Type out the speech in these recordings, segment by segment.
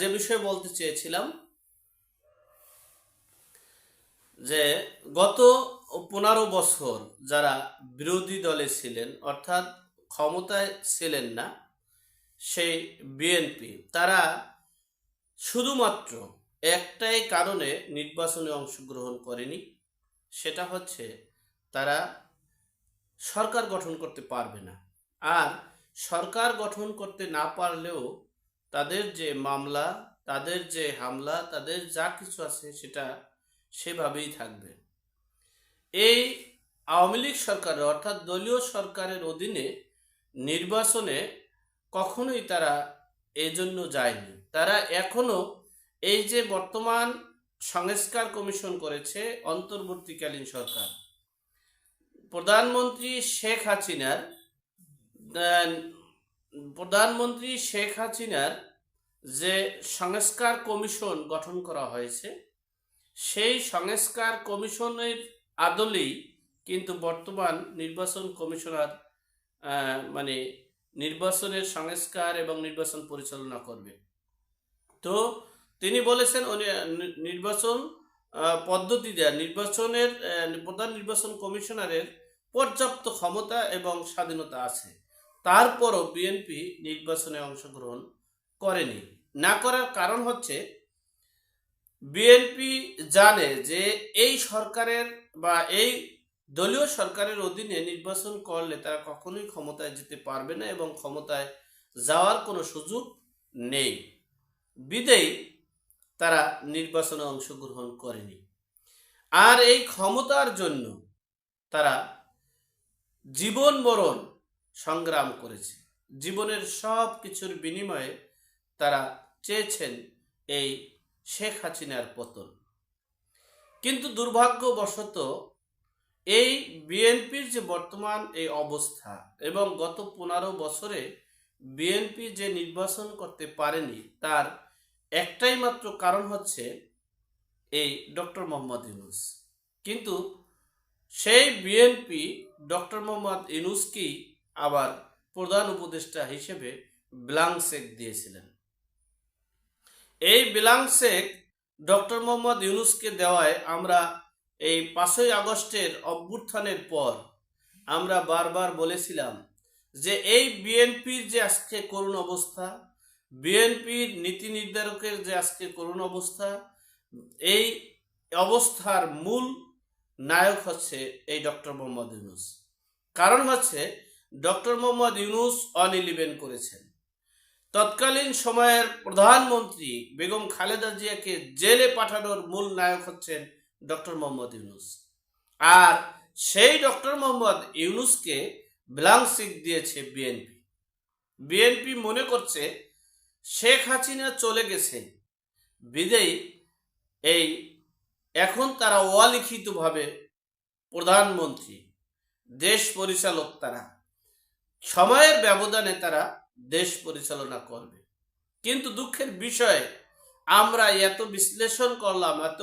যে বিষয়ে বলতে চেয়েছিলাম, যে গত পনেরো বছর যারা বিরোধী দলে ছিলেন, অর্থাৎ ক্ষমতায় ছিলেন না, সেই বিএনপি তারা শুধুমাত্র একটাই কারণে নির্বাচনে অংশগ্রহণ করেনি, সেটা হচ্ছে তারা সরকার গঠন করতে পারবে না। আর সরকার গঠন করতে না পারলেও তাদের যে মামলা, তাদের যে হামলা, তাদের যা কিছু আছে সেটা সেভাবেই থাকবে। এই আওয়ামী লীগ সরকারের অর্থাৎ দলীয় সরকারের অধীনে নির্বাচনে কখনোই তারা এজন্য যায়নি। তারা এখনও এই যে বর্তমান সংস্কার কমিশন করেছে অন্তর্বর্তীকালীন সরকার, প্রধানমন্ত্রী শেখ হাসিনার প্রধানমন্ত্রী শেখ হাসিনার যে সংস্কার কমিশন গঠন করা হয়েছে, সেই সংস্কার কমিশনের আদলেই কিন্তু বর্তমান নির্বাচন কমিশনার মানে নির্বাচনের সংস্কার এবং নির্বাচন পরিচালনা করবে। তো তিনি বলেছেন নির্বাচন পদ্ধতি দেয়া, নির্বাচনের প্রধান নির্বাচন কমিশনারের পর্যাপ্ত ক্ষমতা এবং স্বাধীনতা আছে। তারপরও বিএনপি নির্বাচনে অংশগ্রহণ করেনি। না করার কারণ হচ্ছে বিএনপি জানে যে এই সরকারের বা এই দলীয় সরকারের অধীনে নির্বাচন করলে তারা কখনোই ক্ষমতায় যেতে পারবে না এবং ক্ষমতায় যাওয়ার কোনো সুযোগ নেই। বিদেই তারা নির্বাচনে অংশগ্রহণ করেনি। আর এই ক্ষমতার জন্য তারা জীবন মরণ সংগ্রাম করেছে। জীবনের সব কিছুর বিনিময়ে তারা চেয়েছেন এই শেখ হাসিনার পতন। কিন্তু দুর্ভাগ্যবশত এই বিএনপির যে বর্তমান এই অবস্থা এবং গত পনেরো বছরে বিএনপি যে নির্বাচন করতে পারেনি, তার একটাই মাত্র কারণ হচ্ছে এই ডক্টর মোহাম্মদ ইউনুস। কিন্তু সেই বিএনপি ডক্টর মোহাম্মদ ইউনুসকেই আবার প্রধান উপদেষ্টা হিসেবে ব্লাঙ্ক দিয়েছিলেন। এই ব্লাঙ্ক ডক্টর মোহাম্মদ ইউনুসকে দেওয়ায় আমরা এই পাঁচই আগস্টের অভ্যুত্থানের পর আমরা বারবার বলেছিলাম যে এই বিএনপির যে আজকে করুণ অবস্থা, বিএনপির নীতি নির্ধারকের যে আজকে করুণ অবস্থা, এই অবস্থার মূল নায়ক হচ্ছে এই ডক্টর মোহাম্মদ ইউনুস। কারণ হচ্ছে doctor Muhammad Yunus one eleven করেছেন। তৎকালীন সময়ের প্রধানমন্ত্রী বেগম খালেদা জিয়াকে জেলে পাঠানোর মূল নায়ক হচ্ছেন ডক্টর মোহাম্মদ ইউনুস। আর সেই ডক্টর মোহাম্মদ ইউনুসকে ব্লাঙ্ক চেক দিয়েছে বিএনপি। বিএনপি মনে করছে শেখ হাসিনা চলে গেছে বিদেয়ী এই এখন তারা অলিখিতভাবে প্রধানমন্ত্রী, দেশ পরিচালক তারা। সময়ের ব্যবধানে তারা দেশ পরিচালনা করবে। কিন্তু দুঃখের বিষয়, আমরা এত বিশ্লেষণ করলাম, এত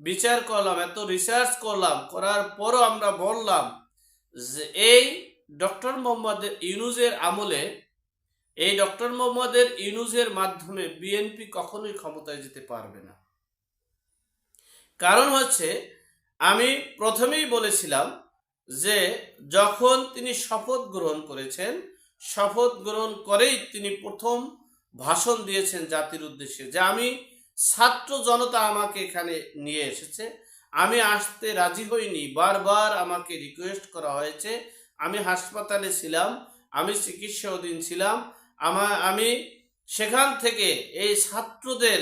বিচার করলাম, এত রিসার্চ করলাম, করার পরও আমরা বললাম যে এই ডক্টর মোহাম্মদ ইউনুজের আমলে, এই ডক্টর মোহাম্মদের ইউনুজের মাধ্যমে বিএনপি কখনোই ক্ষমতায় যেতে পারবে না। কারণ হচ্ছে, আমি প্রথমেই বলেছিলাম যে যখন তিনি শপথ গ্রহণ করেছেন, শপথ গ্রহণ করেই তিনি প্রথম ভাষণ দিয়েছেন জাতির উদ্দেশ্যে যে আমি ছাত্র জনতা আমাকে এখানে নিয়ে এসেছে, আমি আসতে রাজি হইনি, বারবার আমাকে রিকোয়েস্ট করা হয়েছে, আমি হাসপাতালে ছিলাম, আমি চিকিৎসাধীন ছিলাম আমার আমি সেখান থেকে এই ছাত্রদের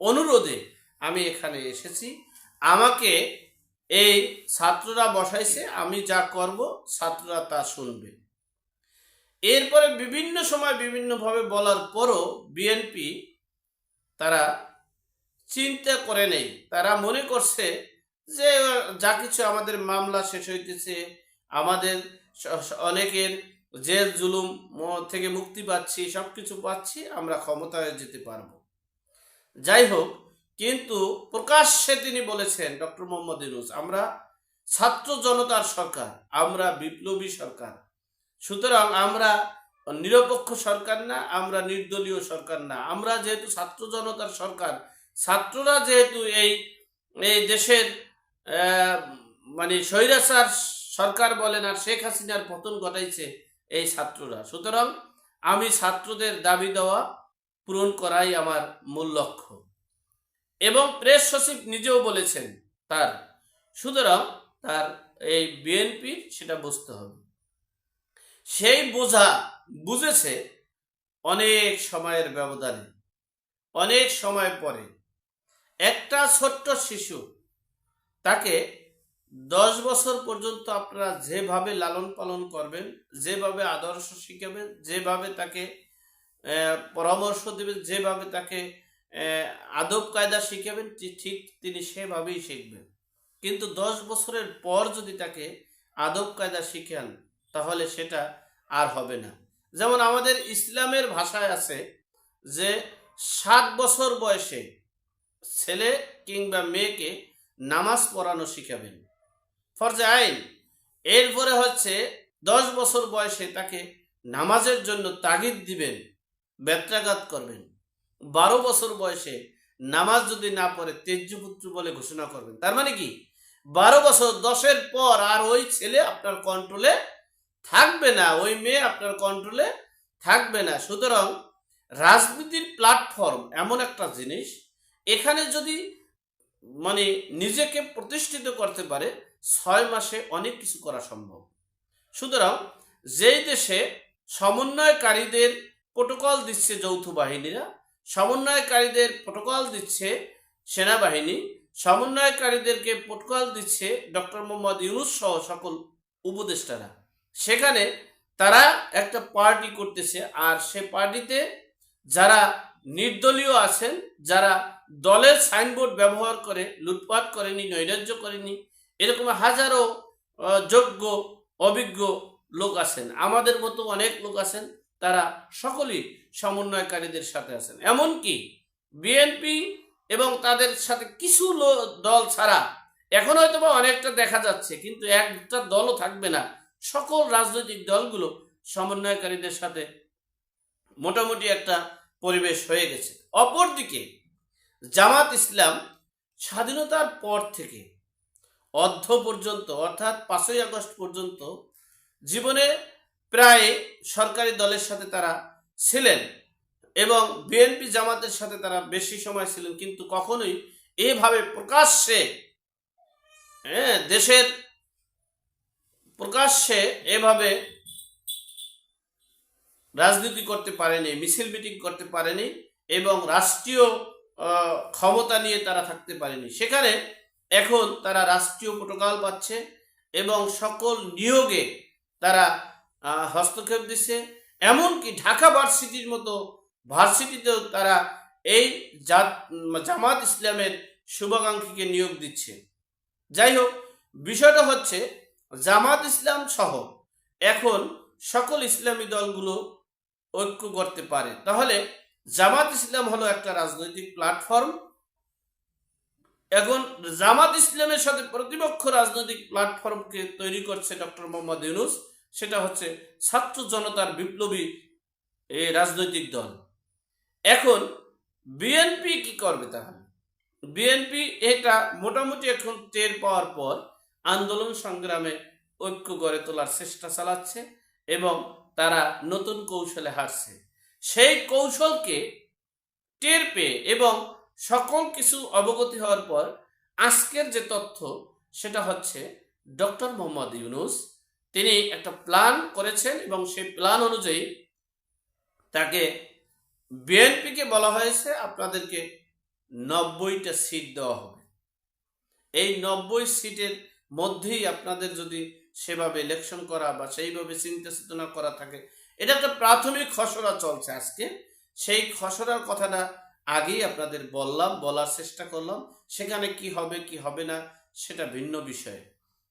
অনুরোধে আমি এখানে এসেছি, আমাকে এই ছাত্ররা বসাইছে, আমি যা করব, ছাত্ররা তা শুনবে। এরপরে বিভিন্ন সময় বিভিন্নভাবে বলার পরও বিএনপি তারা চিন্তা করে নেই। তারা মনে করছে যে, যা কিছু আমাদের মামলা শেষ হইতেছে, আমাদের অনেকের জেল, জুলুম থেকে মুক্তি পাচ্ছি সব কিছু পাচ্ছি, আমরা ক্ষমতায় যেতে পারব। যাই হোক কিন্তু প্রকাশ্যে তিনি বলেছেন, ডক্টর মোহাম্মদ ইউনুস, আমরা ছাত্র জনতার সরকার, আমরা বিপ্লবী সরকার। সুতরাং আমরা নিরপেক্ষ সরকার না, আমরা নির্দলীয় সরকার না। আমরা যেহেতু ছাত্র জনতার সরকার, ছাত্ররা যেহেতু এই এই দেশের মানে স্বৈরাচার সরকার বলেন আর শেখ হাসিনার পতন ঘটাইছে এই ছাত্ররা। সুতরাং আমি ছাত্রদের দাবি দেওয়া পূরণ করাই আমার মূল লক্ষ্য। এবং প্রেস সচিব নিজেও বলেছেন তার। সুতরাং তার এই বিএনপির সেটা বুঝতে হবে। সেই বোঝা বুঝেছে অনেক সময়ের ব্যবধানে, অনেক সময় পরে। একটা ছোট্ট শিশু, তাকে দশ বছর পর্যন্ত আপনারা যেভাবে লালন পালন করবেন, যেভাবে আদর্শ শিখাবেন, যেভাবে তাকে পরামর্শ দেবেন, যেভাবে তাকে আদব কায়দা শিখাবেন ঠিক তিনি সেভাবেই শিখবেন। কিন্তু দশ বছরের পর যদি তাকে আদব কায়দা শিখান, তাহলে সেটা আর হবে না। যেমন আমাদের ইসলামের ভাষায় আছে যে, সাত বছর বয়সে ছেলে কিংবা মেয়েকে নামাজ পড়ানো শিখাবেন। ফরজে আইন, এরপরে হচ্ছে দশ বছর বয়সে তাকে নামাজের জন্য তাগিদ দিবেন ব্যত্রাঘাত করবেন। বারো বছর বয়সে নামাজ যদি না পড়ে তেজ্যপুত্র বলে ঘোষণা করবেন। তার মানে কি? বারো বছর, দশের পর আর ওই ছেলে আপনার কন্ট্রোলে থাকবে না, ওই মেয়ে আপনার কন্ট্রোলে থাকবে না। সুতরাং রাজনীতির প্ল্যাটফর্ম এমন একটা জিনিস, এখানে যদি মানে নিজেকে প্রতিষ্ঠিত করতে পারে, ছয় মাসে অনেক কিছু করা সম্ভব। সুতরাং যেই দেশে সমন্বয়কারীদের প্রোটোকল দিচ্ছে যৌথ বাহিনীরা সমন্বয়কারীদের প্রোটোকল দিচ্ছে সেনাবাহিনী, সমন্বয়কারীদেরকে প্রোটোকল দিচ্ছে ডক্টর মোহাম্মদ ইউনুস সহ সকল উপদেষ্টারা। সেখানে তারা একটা পার্টি করতেছে আর সে পার্টিতে যারা নির্দলীয় আছেন, যারা দলের সাইনবোর্ড ব্যবহার করে, লুটপাট করেনি, নৈরাজ্য করেনি, এরকম হাজারো যোগ্য, অভিজ্ঞ লোক আছেন। আমাদের মতো অনেক লোক আছেন, তারা সকলেই সমন্বয়কারীদের সাথে আছেন। এমনকি বিএনপি এবং তাদের সাথে কিছু দল ছাড়া এখন হয়তো বা অনেকটা দেখা যাচ্ছে, কিন্তু একটা দলও থাকবে না। সকল রাজনৈতিক দলগুলো সমন্বয়কারীদের সাথে মোটামুটি একটা পরিবেশ হয়ে গেছে। অপরদিকে জামাত ইসলাম স্বাধীনতার পর থেকে অর্ধ পর্যন্ত, অর্থাৎ পাঁচই আগস্ট পর্যন্ত জীবনে প্রায় সরকারি দলের সাথে তারা ছিলেন এবং বিএনপি জামাতের সাথে তারা বেশি সময় ছিলেন, কিন্তু কখনোই এভাবে প্রকাশ্যে হ্যাঁ দেশের প্রকাশ্যে এভাবে রাজনীতি করতে পারেনি, মিছিল মিটিং করতে পারেনি এবং রাষ্ট্রীয় ক্ষমতা নিয়ে তারা থাকতে পারেনি। সেখানে এখন তারা রাষ্ট্রীয় প্রোটোকল পাচ্ছে এবং সকল নিয়োগে তারা হস্তক্ষেপ দিচ্ছে। এমনকি ঢাকা ভার্সিটির মতো ভার্সিটিতেও তারা এই জাত- জামাত ইসলামের শুভাকাঙ্ক্ষীকে নিয়োগ দিচ্ছে। যাই হোক, বিষয়টা হচ্ছে জামাত ইসলাম সহ এখন সকল ইসলামী দলগুলো ঐক্য করতে পারে। তাহলে জামাত ইসলাম হলো একটা রাজনৈতিক প্ল্যাটফর্ম। এখন জামাত ইসলামের সাথে প্রতিপক্ষ রাজনৈতিক প্ল্যাটফর্মকে তৈরি করছে ডক্টর মোহাম্মদ ইউনুস। সেটা হচ্ছে ছাত্র জনতার বিপ্লবী রাজনৈতিক দল। এখন বিএনপি কি করবে তাহলে? বিএনপি এটা মোটামুটি এখন টের পাওয়ার পর আন্দোলন সংগ্রামে ঐক্য গড়ে তোলার চেষ্টা চালাচ্ছে এবং তারা নতুন কৌশলে হারছে। সেই কৌশলকে টের পেয়ে এবং সকল কিছু অবগতি হওয়ার পর আজকের যে তথ্য সেটা হচ্ছে ডক্টর মোহাম্মদ ইউনুস তিনি একটা প্ল্যান করেছেন এবং সেই প্ল্যান অনুযায়ী তাকে বিএনপিকে বলা হয়েছে, আপনাদেরকে নব্বইটা সিট দেওয়া হবে। এই নব্বই সিটের মধ্যেই আপনাদের যদি সেভাবে ইলেকশন করা বা সেইভাবে চিন্তা চেতনা করা থাকে, এটা একটা প্রাথমিক খসড়া চলছে আজকে। সেই খসড়ার কথাটা আগেই আপনাদের বললাম, বলার চেষ্টা করলাম, সেখানে কি হবে কি হবে না, সেটা ভিন্ন বিষয়।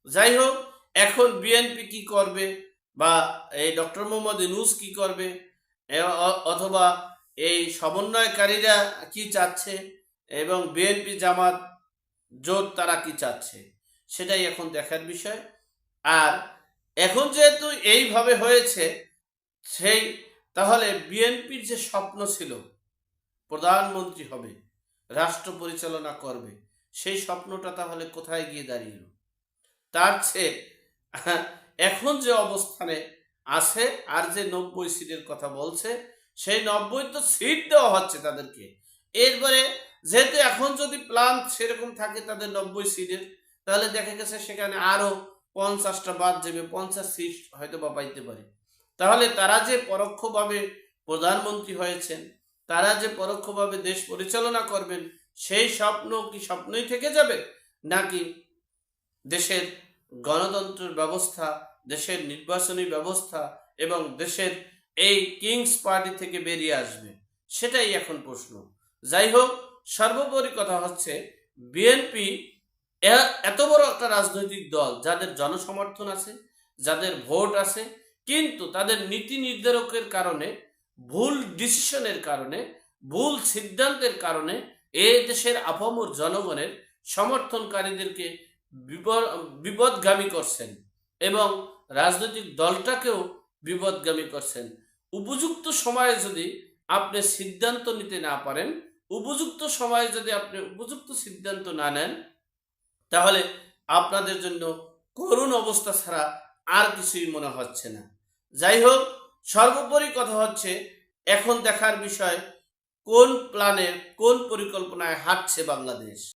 যাই হোক এখন বিএনপি কি করবে? বা এই ডক্টর মোহাম্মদ ইনুস কি করবে? অথবা এই সমন্বয়কারীরা কি চাচ্ছে? এবং বিএনপি জামাত জোট তারা কি চাচ্ছে? সেটাই এখন দেখার বিষয়। আর এখন যেহেতু এইভাবে হয়েছে, সেই, তাহলে বিএনপির যে স্বপ্ন ছিল, প্রধানমন্ত্রী হবে, রাষ্ট্র পরিচালনা করবে, সেই স্বপ্নটা তাহলে কোথায় গিয়ে দাঁড়িয়ে? তার চেয়ে এখন যে অবস্থানে আছে আর যে নব্বই সিটের কথা বলছে, সেই নব্বই তো সিট দেওয়া হচ্ছে তাদেরকে। এরপরে যেহেতু এখন যদি প্ল্যান সেরকম থাকে তাদের নব্বই সিটের, তাহলে দেখা গেছে সেখানে আরও পঞ্চাশটা বাদ যাবে, পঞ্চাশ সিট হয়তো বা পাইতে পারে। তাহলে তারা যে পরোক্ষভাবে প্রধানমন্ত্রী হয়েছেন, তারা যে পরোক্ষভাবে দেশ পরিচালনা করবেন, সেই স্বপ্ন কি স্বপ্নই থেকে যাবে? নাকি দেশের গণতন্ত্রের ব্যবস্থা, দেশের নির্বাচনী ব্যবস্থা এবং দেশের এই কিংস পার্টি থেকে বেরিয়ে আসবে। সেটাই এখন প্রশ্ন। যাই হোক, সর্বোপরি কথা হচ্ছে, বিএনপি এত বড় একটা রাজনৈতিক দল, যাদের জনসমর্থন আছে, যাদের ভোট আছে, কিন্তু তাদের নীতি নির্ধারকের কারণে, ভুল ডিসিশনের কারণে, ভুল সিদ্ধান্তের কারণে, এ দেশের আপামর জনগণের সমর্থনকারীদেরকে বিপদগামী করছেন এবং রাজনৈতিক দলটাকেও বিপদগামী করছেন। উপযুক্ত সময়ে যদি আপনি সিদ্ধান্ত নিতে না পারেন, উপযুক্ত সময়ে যদি আপনি উপযুক্ত সিদ্ধান্ত না নেন, তাহলে আপনাদের জন্য করুণ অবস্থা ছাড়া আর কিছুই মনে হচ্ছে না। যাই হোক, সর্বোপরি কথা হচ্ছে, এখন দেখার বিষয় কোন প্ল্যানে কোন পরিকল্পনায় হাঁটছে বাংলাদেশ?